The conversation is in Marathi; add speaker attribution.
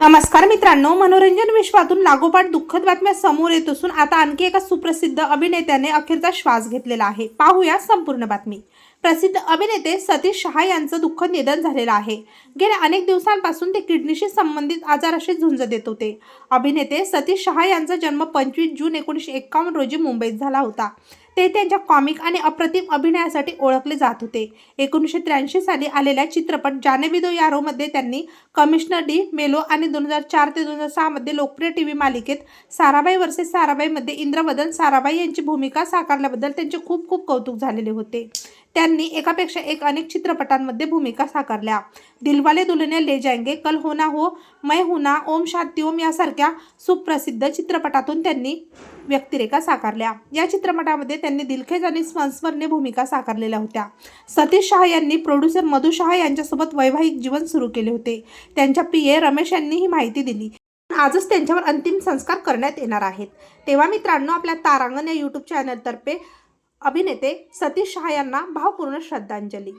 Speaker 1: नमस्कार मित्रांनो मनोरंजन विश्वातून लागोपाठ दुःखद बातम्या समोर येत असून आता आणखी एका सुप्रसिद्ध अभिनेत्याने अखेरचा श्वास घेतलेला आहे. पाहूया संपूर्ण बातमी. प्रसिद्ध अभिनेते सतीश शहा यांचं दुःखद निधन झालेलं आहे. गेल्या अनेक दिवसांपासून ते किडनीशी संबंधित आजाराशी झुंज देत होते. अभिनेते सतीश शहा यांचा जन्म पंचवीस जून एकोणीसशे एक्कावन्न रोजी मुंबईत झाला होता. ते त्यांच्या कॉमिक आणि अप्रतिम अभिनयासाठी ओळखले जात होते. एकोणीसशे त्र्याऐंशी साली आलेल्या चित्रपट जानेबिदो यारोमध्ये त्यांनी कमिशनर डी मेलो आणि दोन हजार चार ते दोन हजार सहामध्ये लोकप्रिय टी व्ही मालिकेत साराबाई वर्सेस साराबाईमध्ये इंद्रवदन साराबाई यांची भूमिका साकारल्याबद्दल त्यांचे खूप खूप कौतुक झालेले होते. त्यांनी एकापेक्षा एक अनेक चित्रपटांमध्ये भूमिका साकारल्या. दिलवाले दुल्हनिया ले जाएंगे कल होना हो मैं हुना ओम शांती ओम यासारख्या सुप्रसिद्ध चित्रपटातून त्यांनी व्यक्तिरेखा साकारल्या. या चित्रपटामध्ये त्यांनी दिलखेज आणि संस्मरणीय भूमिका साकारलेल्या होत्या. सतीश शहा यांनी प्रोड्युसर मधु शहा यांच्यासोबत वैवाहिक जीवन सुरू केले होते. त्यांच्या पी ए रमेश यांनी ही माहिती दिली. आजच त्यांच्यावर अंतिम संस्कार करण्यात येणार आहेत. तेव्हा मित्रांनो आपल्या तारांगण या यूट्यूब चॅनलतर्फे अभिनेते सतीश शहा यांना भावपूर्ण श्रद्धांजली.